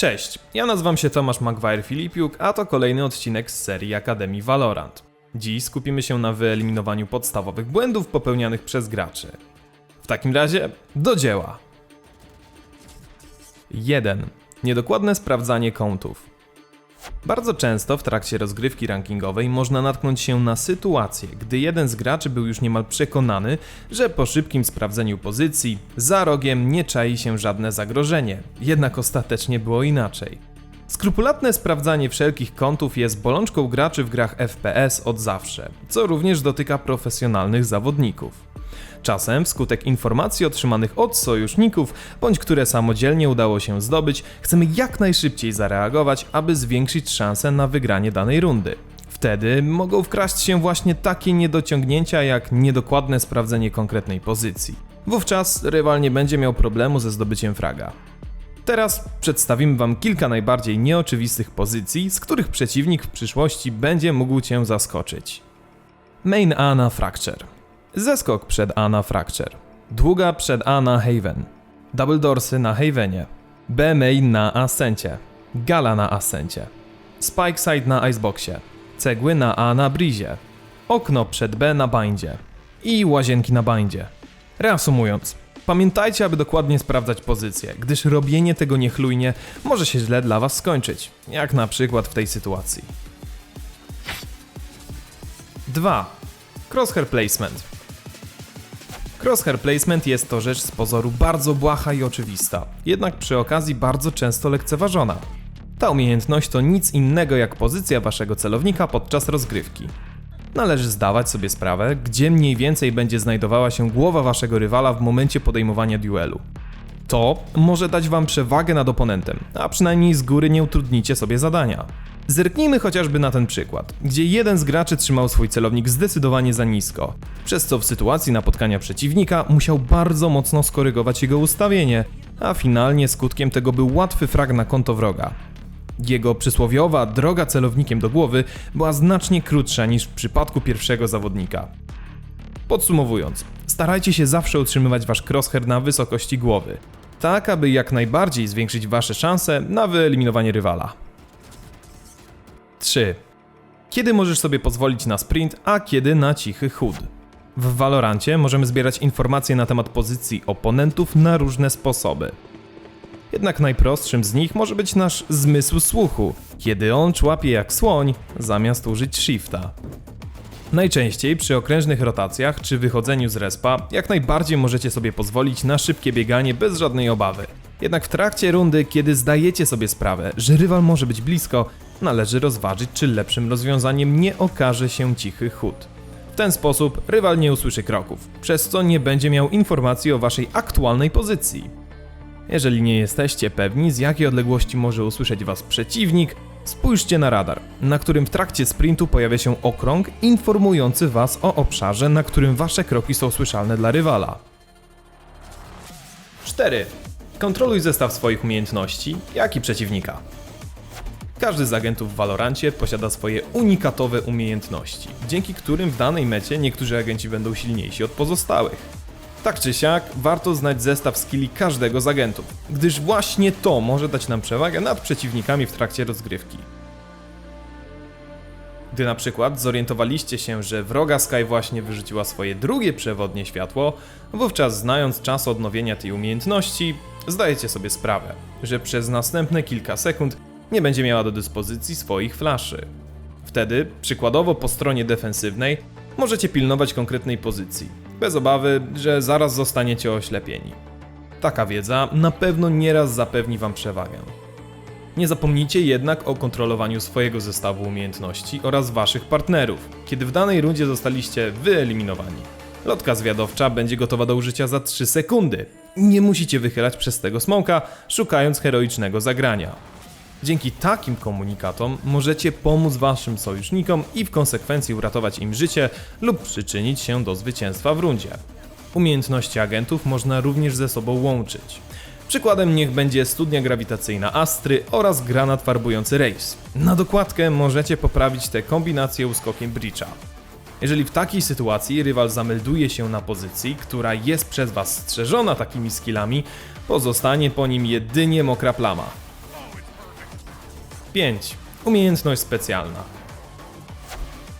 Cześć, ja nazywam się Tomasz Maguire Filipiuk, a to kolejny odcinek z serii Akademii Valorant. Dziś skupimy się na wyeliminowaniu podstawowych błędów popełnianych przez graczy. W takim razie, do dzieła! 1. Niedokładne sprawdzanie kątów. Bardzo często w trakcie rozgrywki rankingowej można natknąć się na sytuację, gdy jeden z graczy był już niemal przekonany, że po szybkim sprawdzeniu pozycji za rogiem nie czai się żadne zagrożenie, jednak ostatecznie było inaczej. Skrupulatne sprawdzanie wszelkich kątów jest bolączką graczy w grach FPS od zawsze, co również dotyka profesjonalnych zawodników. Czasem, wskutek informacji otrzymanych od sojuszników, bądź które samodzielnie udało się zdobyć, chcemy jak najszybciej zareagować, aby zwiększyć szanse na wygranie danej rundy. Wtedy mogą wkraść się właśnie takie niedociągnięcia jak niedokładne sprawdzenie konkretnej pozycji. Wówczas rywal nie będzie miał problemu ze zdobyciem fraga. Teraz przedstawimy Wam kilka najbardziej nieoczywistych pozycji, z których przeciwnik w przyszłości będzie mógł Cię zaskoczyć. Main A na Fracture. Zeskok przed A na Fracture. Długa przed A na Haven. Double Dorsy na Havenie. B main na Ascencie. Gala na Ascencie. Spike side na Iceboxie. Cegły na A na Brizie. Okno przed B na Bindzie. I łazienki na Bindzie. Reasumując, pamiętajcie, aby dokładnie sprawdzać pozycję, gdyż robienie tego niechlujnie może się źle dla Was skończyć, jak na przykład w tej sytuacji. 2. Crosshair Placement. Crosshair Placement jest to rzecz z pozoru bardzo błaha i oczywista, jednak przy okazji bardzo często lekceważona. Ta umiejętność to nic innego jak pozycja waszego celownika podczas rozgrywki. Należy zdawać sobie sprawę, gdzie mniej więcej będzie znajdowała się głowa waszego rywala w momencie podejmowania duelu. To może dać wam przewagę nad oponentem, a przynajmniej z góry nie utrudnicie sobie zadania. Zerknijmy chociażby na ten przykład, gdzie jeden z graczy trzymał swój celownik zdecydowanie za nisko, przez co w sytuacji napotkania przeciwnika musiał bardzo mocno skorygować jego ustawienie, a finalnie skutkiem tego był łatwy frag na konto wroga. Jego przysłowiowa droga celownikiem do głowy była znacznie krótsza niż w przypadku pierwszego zawodnika. Podsumowując, starajcie się zawsze utrzymywać wasz crosshair na wysokości głowy, tak aby jak najbardziej zwiększyć wasze szanse na wyeliminowanie rywala. 3. Kiedy możesz sobie pozwolić na sprint, a kiedy na cichy chód? W Valorancie możemy zbierać informacje na temat pozycji oponentów na różne sposoby. Jednak najprostszym z nich może być nasz zmysł słuchu, kiedy on człapie jak słoń, zamiast użyć shifta. Najczęściej przy okrężnych rotacjach czy wychodzeniu z respa jak najbardziej możecie sobie pozwolić na szybkie bieganie bez żadnej obawy. Jednak w trakcie rundy, kiedy zdajecie sobie sprawę, że rywal może być blisko, należy rozważyć, czy lepszym rozwiązaniem nie okaże się cichy chód. W ten sposób rywal nie usłyszy kroków, przez co nie będzie miał informacji o waszej aktualnej pozycji. Jeżeli nie jesteście pewni, z jakiej odległości może usłyszeć was przeciwnik, spójrzcie na radar, na którym w trakcie sprintu pojawia się okrąg informujący was o obszarze, na którym wasze kroki są słyszalne dla rywala. 4. Kontroluj zestaw swoich umiejętności, jak i przeciwnika. Każdy z agentów w Valorancie posiada swoje unikatowe umiejętności, dzięki którym w danej mecie niektórzy agenci będą silniejsi od pozostałych. Tak czy siak, warto znać zestaw skilli każdego z agentów, gdyż właśnie to może dać nam przewagę nad przeciwnikami w trakcie rozgrywki. Gdy na przykład zorientowaliście się, że wroga Sky właśnie wyrzuciła swoje drugie przewodnie światło, wówczas znając czas odnowienia tej umiejętności, zdajecie sobie sprawę, że przez następne kilka sekund nie będzie miała do dyspozycji swoich flaszy. Wtedy, przykładowo po stronie defensywnej, możecie pilnować konkretnej pozycji, bez obawy, że zaraz zostaniecie oślepieni. Taka wiedza na pewno nieraz zapewni Wam przewagę. Nie zapomnijcie jednak o kontrolowaniu swojego zestawu umiejętności oraz Waszych partnerów, kiedy w danej rundzie zostaliście wyeliminowani. Lotka zwiadowcza będzie gotowa do użycia za 3 sekundy. Nie musicie wychylać przez tego smoka, szukając heroicznego zagrania. Dzięki takim komunikatom możecie pomóc waszym sojusznikom i w konsekwencji uratować im życie lub przyczynić się do zwycięstwa w rundzie. Umiejętności agentów można również ze sobą łączyć. Przykładem niech będzie studnia grawitacyjna Astry oraz granat farbujący Race. Na dokładkę możecie poprawić tę kombinację uskokiem Breacha. Jeżeli w takiej sytuacji rywal zamelduje się na pozycji, która jest przez Was strzeżona takimi skillami, pozostanie po nim jedynie mokra plama. 5. Umiejętność specjalna.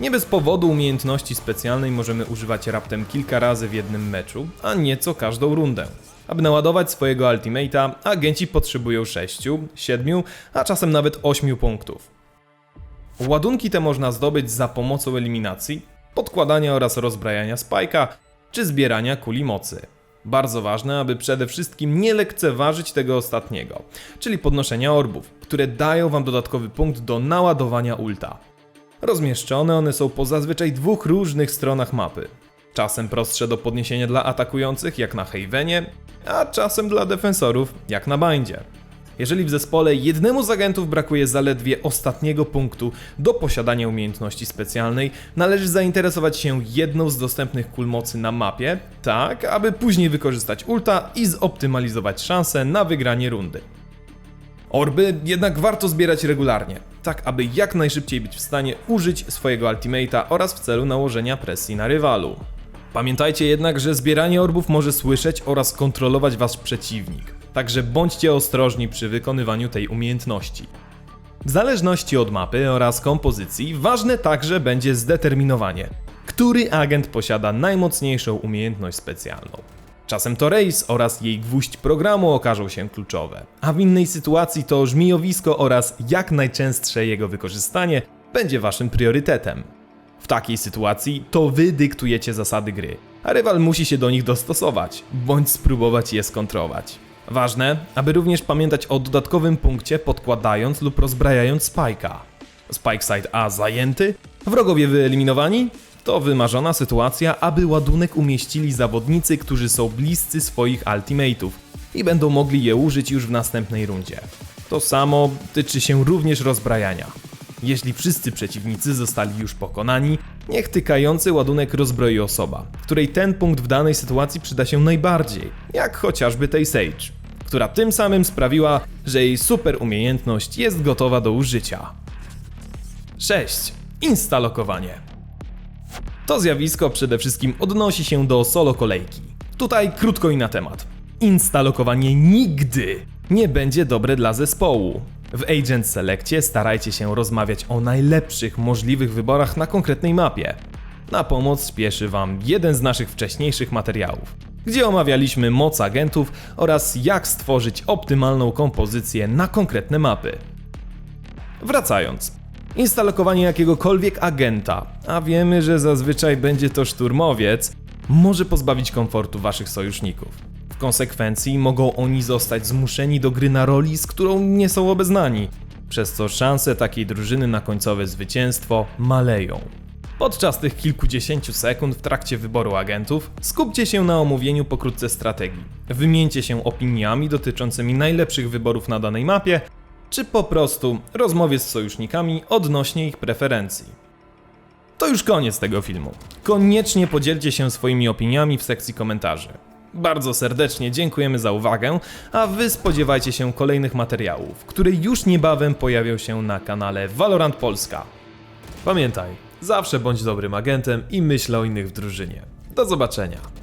Nie bez powodu umiejętności specjalnej możemy używać raptem kilka razy w jednym meczu, a nieco każdą rundę. Aby naładować swojego ultimate'a, agenci potrzebują 6, 7, a czasem nawet 8 punktów. Ładunki te można zdobyć za pomocą eliminacji, podkładania oraz rozbrajania spajka, czy zbierania kuli mocy. Bardzo ważne, aby przede wszystkim nie lekceważyć tego ostatniego, czyli podnoszenia orbów, które dają wam dodatkowy punkt do naładowania ulta. Rozmieszczone one są po zazwyczaj dwóch różnych stronach mapy. Czasem prostsze do podniesienia dla atakujących, jak na Havenie, a czasem dla defensorów, jak na Bindzie. Jeżeli w zespole jednemu z agentów brakuje zaledwie ostatniego punktu do posiadania umiejętności specjalnej, należy zainteresować się jedną z dostępnych kul mocy na mapie, tak aby później wykorzystać ulta i zoptymalizować szanse na wygranie rundy. Orby jednak warto zbierać regularnie, tak aby jak najszybciej być w stanie użyć swojego ultimate'a oraz w celu nałożenia presji na rywalu. Pamiętajcie jednak, że zbieranie orbów może słyszeć oraz kontrolować wasz przeciwnik, także bądźcie ostrożni przy wykonywaniu tej umiejętności. W zależności od mapy oraz kompozycji, ważne także będzie zdeterminowanie, który agent posiada najmocniejszą umiejętność specjalną. Czasem to rejs oraz jej gwóźdź programu okażą się kluczowe, a w innej sytuacji to żmijowisko oraz jak najczęstsze jego wykorzystanie będzie waszym priorytetem. W takiej sytuacji to wy dyktujecie zasady gry, a rywal musi się do nich dostosować, bądź spróbować je skontrować. Ważne, aby również pamiętać o dodatkowym punkcie podkładając lub rozbrajając spajka. Spike side A zajęty, wrogowie wyeliminowani? To wymarzona sytuacja, aby ładunek umieścili zawodnicy, którzy są bliscy swoich ultimateów i będą mogli je użyć już w następnej rundzie. To samo tyczy się również rozbrajania. Jeśli wszyscy przeciwnicy zostali już pokonani, niech tykający ładunek rozbroi osoba, której ten punkt w danej sytuacji przyda się najbardziej, jak chociażby tej Sage, która tym samym sprawiła, że jej super umiejętność jest gotowa do użycia. 6. Instalokowanie. To zjawisko przede wszystkim odnosi się do solo kolejki. Tutaj krótko i na temat. Instalokowanie nigdy nie będzie dobre dla zespołu. W Agent Selectie starajcie się rozmawiać o najlepszych możliwych wyborach na konkretnej mapie. Na pomoc spieszy Wam jeden z naszych wcześniejszych materiałów, gdzie omawialiśmy moc agentów oraz jak stworzyć optymalną kompozycję na konkretne mapy. Wracając. Instalowanie jakiegokolwiek agenta, a wiemy, że zazwyczaj będzie to szturmowiec, może pozbawić komfortu waszych sojuszników. W konsekwencji mogą oni zostać zmuszeni do gry na roli, z którą nie są obeznani, przez co szanse takiej drużyny na końcowe zwycięstwo maleją. Podczas tych kilkudziesięciu sekund w trakcie wyboru agentów skupcie się na omówieniu pokrótce strategii. Wymieńcie się opiniami dotyczącymi najlepszych wyborów na danej mapie, czy po prostu rozmowie z sojusznikami odnośnie ich preferencji. To już koniec tego filmu. Koniecznie podzielcie się swoimi opiniami w sekcji komentarzy. Bardzo serdecznie dziękujemy za uwagę, a wy spodziewajcie się kolejnych materiałów, które już niebawem pojawią się na kanale Valorant Polska. Pamiętaj, zawsze bądź dobrym agentem i myśl o innych w drużynie. Do zobaczenia.